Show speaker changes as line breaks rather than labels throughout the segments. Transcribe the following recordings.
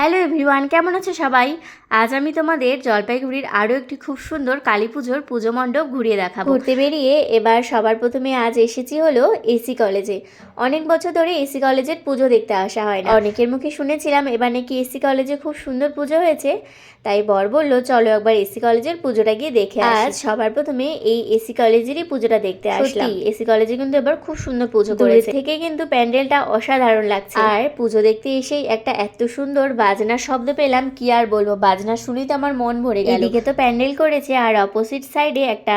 Hello everyone কেমন আছো সবাই? আজ আমি তোমাদের জলপাইগুড়ির আরও একটি খুব সুন্দর কালী পুজোর পুজো মণ্ডপ ঘুরিয়ে দেখাবো। ঘুরতে বেরিয়ে এবার সবার প্রথমে আজ এসেছি হলো এসি কলেজে। অনেক বছর ধরে এসি কলেজের পুজো দেখতে আসা হয় না। অনেকের মুখে শুনেছিলাম এবার নাকি এসি কলেজে খুব সুন্দর পুজো হয়েছে। তাই বর বলল চলো একবার এসি কলেজের পুজোটা গিয়ে দেখে আজ সবার প্রথমে এই এসি কলেজেরই পুজোটা দেখতে আসলাম। এসি কলেজে কিন্তু এবার খুব সুন্দর পুজো করেছে। থেকে কিন্তু প্যান্ডেলটা অসাধারণ লাগছে। আর পুজো দেখতে এসেই একটা এত সুন্দর বাজনার শব্দ পেলাম, কি আর বলব? বাজনা শুনেই তো আমার মন ভরে গেল। এদিকে তো প্যান্ডেল করেছে আর অপোজিট সাইডে একটা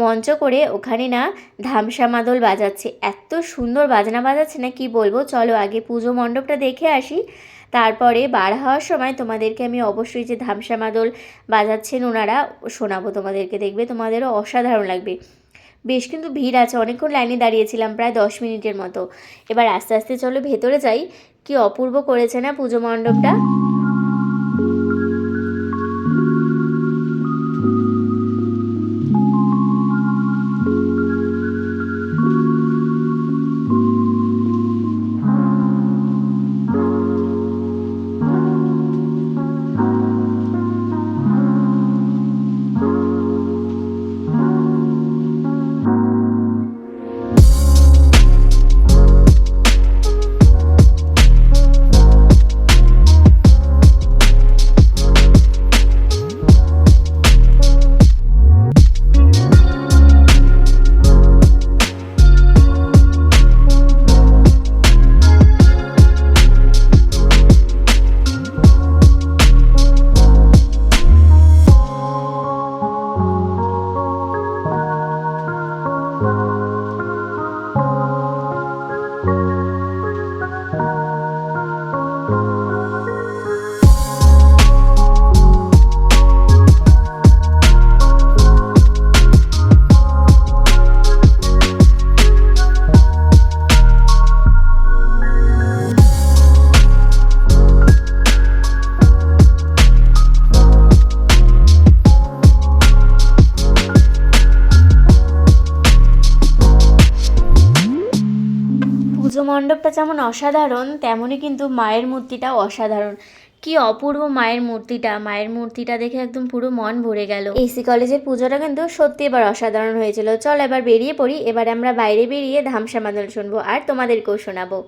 মঞ্চ করে ওখানে না ধামসা মাদল বাজাচ্ছে। এত সুন্দর বাজনা বাজাচ্ছে না কি বলব? চলো আগে পুজো মণ্ডপটা দেখে আসি। তারপরে বার হওয়ার সময় তোমাদেরকে আমি অবশ্যই যে ধামসা মাদল বাজাচ্ছেন ওনারা শোনাবো তোমাদেরকে। দেখবে তোমাদেরও অসাধারণ লাগবে। বেশ কিন্তু ভিড় আছে। অনেকক্ষণ লাইনে দাঁড়িয়েছিলাম প্রায় দশ মিনিটের মতো। এবার আস্তে আস্তে চলো ভেতরে যাই। কি অপূর্ব করেছে না পুজো মণ্ডপটা? পুজো মণ্ডপটা যেমন অসাধারণ, তেমনই কিন্তু মায়ের মূর্তিটা অসাধারণ। কি অপূর্ব মায়ের মূর্তিটা। মায়ের মূর্তিটা দেখে একদম পুরো মন ভরে গেল। এসি কলেজের পুজোটা কিন্তু সত্যি এবার অসাধারণ হয়েছিল। চল এবার বেরিয়ে পড়ি। এবার আমরা বাইরে বেরিয়ে ধামসা মাদল শুনব আর তোমাদেরকেও শোনাবো।